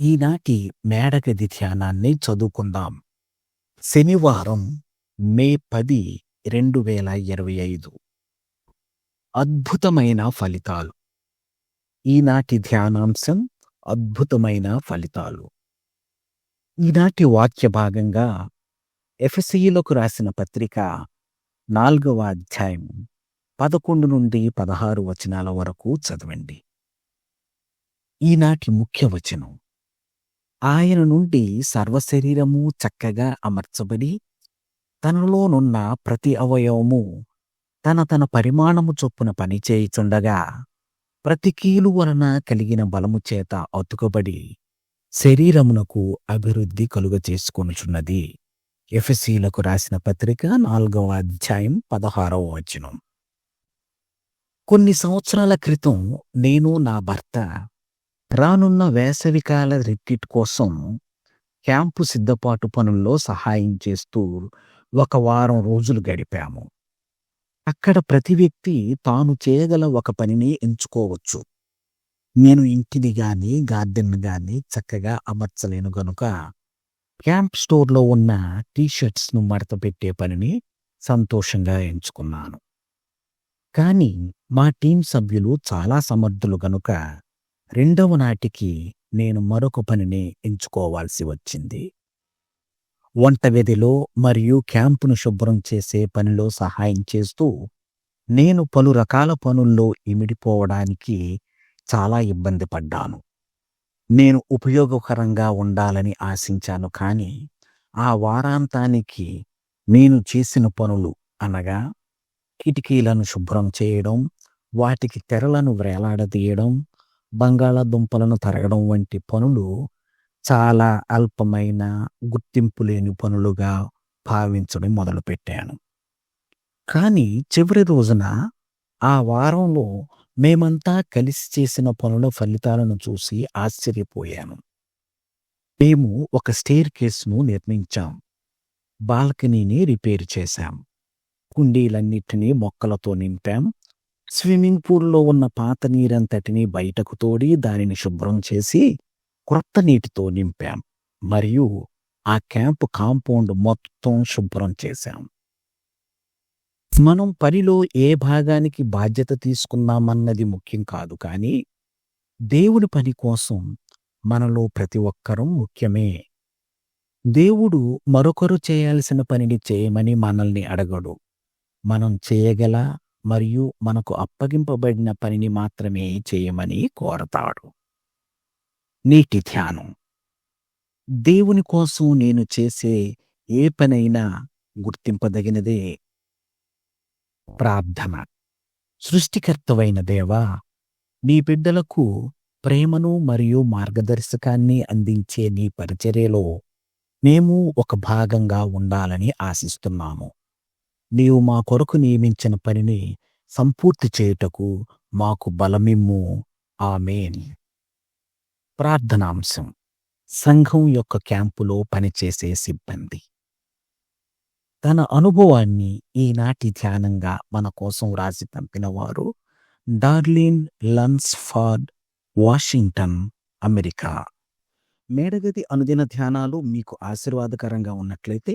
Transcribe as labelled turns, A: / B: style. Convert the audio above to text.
A: ఈనాటి మేడగది ధ్యానాన్ని చదువుకుందాం. శనివారం మే పది రెండు వేల ఇరవై ఐదు. అద్భుతమైన ఫలితాలు. ఈనాటి ధ్యానాంశం అద్భుతమైన ఫలితాలు. ఈనాటి వాక్య భాగంగా ఎఫ్ఎస్ఈలకు రాసిన పత్రిక నాలుగవ అధ్యాయం పదకొండు నుండి పదహారు వచనాల వరకు చదవండి. ఈనాటి ముఖ్య వచనం ఆయన నుండి సర్వశరీరము చక్కగా అమర్చబడి తనలోనున్న ప్రతి అవయవము తన తన పరిమాణము చొప్పున పనిచేయుచుండగా ప్రతి కీలు వలన కలిగిన బలము చేత అతుకబడి శరీరమునకు అభివృద్ధి కలుగ చేసుకొనుచున్నది. ఎఫ్ఎసీలకు రాసిన పత్రిక నాలుగవ అధ్యాయం పదహారవ వచనం. కొన్ని సంవత్సరాల క్రితం నేను నా భర్త రానున్న వేసవికాల రిట్రీట్ కోసం క్యాంపు సిద్ధపాటు పనుల్లో సహాయం చేస్తూ ఒక వారం రోజులు గడిపాము. అక్కడ ప్రతి వ్యక్తి తాను చేయగల ఒక పనిని ఎంచుకోవచ్చు. నేను ఇంటిని గాని గార్డెన్ గాని చక్కగా అమర్చలేను గనుక క్యాంప్ స్టోర్లో ఉన్న టీషర్ట్స్ను మడత పెట్టే పనిని సంతోషంగా ఎంచుకున్నాను. కానీ మా టీం సభ్యులు చాలా సమర్థులు గనుక రెండవ నాటికి నేను మరొక పనిని ఎంచుకోవాల్సి వచ్చింది. వంటగదిలో మరియు క్యాంపును శుభ్రం చేసే పనిలో సహాయం చేస్తూ నేను పలు రకాల పనుల్లో ఇమిడిపోవడానికి చాలా ఇబ్బంది పడ్డాను. నేను ఉపయోగకరంగా ఉండాలని ఆశించాను కానీ ఆ వారాంతానికి నేను చేసిన పనులు అనగా కిటికీలను శుభ్రం చేయడం వాటికి తెరలను వేలాడదీయడం బంగాళాదుంపలను తరగడం వంటి పనులు చాలా అల్పమైన గుర్తింపు లేని పనులుగా భావించడం మొదలుపెట్టాను. కానీ చివరి రోజున ఆ వారంలో మేమంతా కలిసి చేసిన పనుల ఫలితాలను చూసి ఆశ్చర్యపోయాను. మేము ఒక స్టేర్ కేసును నిర్మించాం. బాల్కనీని రిపేర్ చేశాం. కుండీలన్నిటినీ మొక్కలతో నింపాం. స్విమ్మింగ్ పూల్లో ఉన్న పాత నీరంతటిని బయటకు తోడి దానిని శుభ్రం చేసి క్రొత్త నీటితో నింపాం. మరియు ఆ క్యాంపు కాంపౌండ్ మొత్తం శుభ్రం చేశాం. మనం పనిలో ఏ భాగానికి బాధ్యత తీసుకున్నామన్నది ముఖ్యం కాదు కానీ దేవుడి పని కోసం మనలో ప్రతి ఒక్కరూ ముఖ్యమే. దేవుడు మరొకరు చేయాల్సిన పనిని చేయమని మనల్ని అడగడు. మనం చేయగల మరియు మనకు అప్పగింపబడిన పనిని మాత్రమే చేయమని కోరతాడు. నీటి ధ్యానం. దేవుని కోసం నేను చేసే ఏ పనైనా గుర్తింపదగినదే. ప్రార్థన. సృష్టికర్తవైన దేవా నీ బిడ్డలకు ప్రేమను మరియు మార్గదర్శకాన్ని అందించే నీ పరిచర్యలో మేము ఒక భాగంగా ఉండాలని ఆశిస్తున్నాము. నీవు మా కొరకు నియమించిన పనిని సంపూర్తి చేయుటకు మాకు బలమిమ్ము. ఆమెన్. ప్రార్థనాంశం. సంఘం యొక్క క్యాంపులో పనిచేసే సిబ్బంది. తన అనుభవాన్ని ఈనాటి ధ్యానంగా మన కోసం రాసి పంపినవారు డార్లిన్ లన్స్ఫార్డ్ వాషింగ్టన్ అమెరికా. మేడగది అనుదిన ధ్యానాలు మీకు ఆశీర్వాదకరంగా ఉన్నట్లయితే